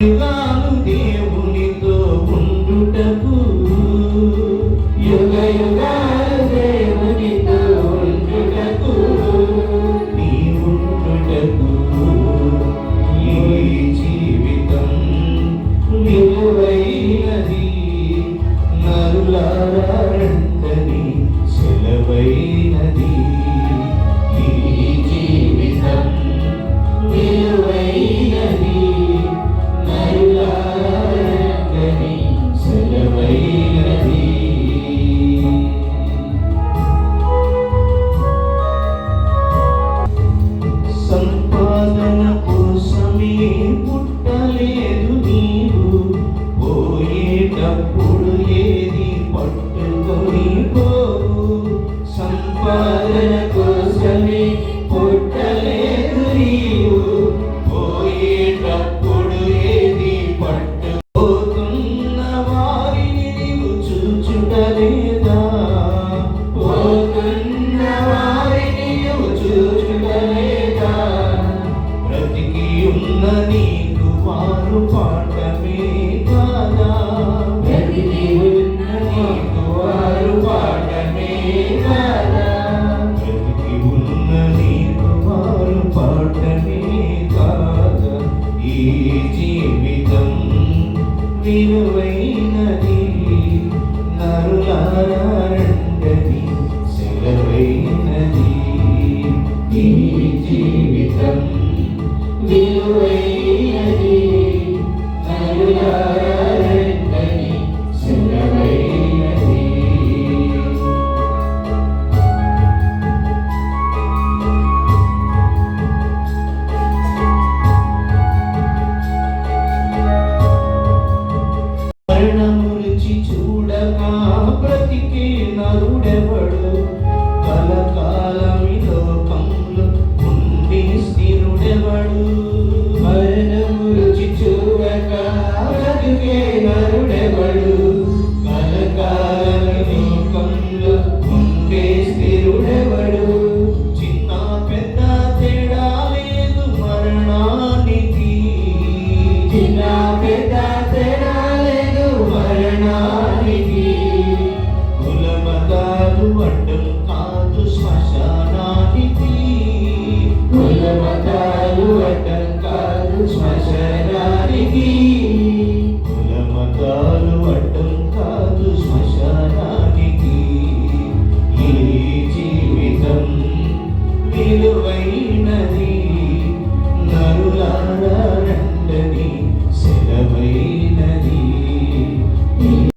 యుగాలు దేవునితో ఉండుటకు యుగ యుగాలు విలువైనది. నరులారంగది సెలవైనది. ఈ జీవితం విలువైనది. నరులార వాడు మరణము రుచి చూడక బ్రతుకే నరుడెవడు? కలకాలని లోకంలో ఉండే స్థిరుడెవడు? చిన్న పెద్ద తేడా లేదు మరణానికి. చిన్న పెద్ద తేడా లేదు మరణానికి. కులమతాలు అడ్డం కాదు శ్మశానానికి. కులమతాలు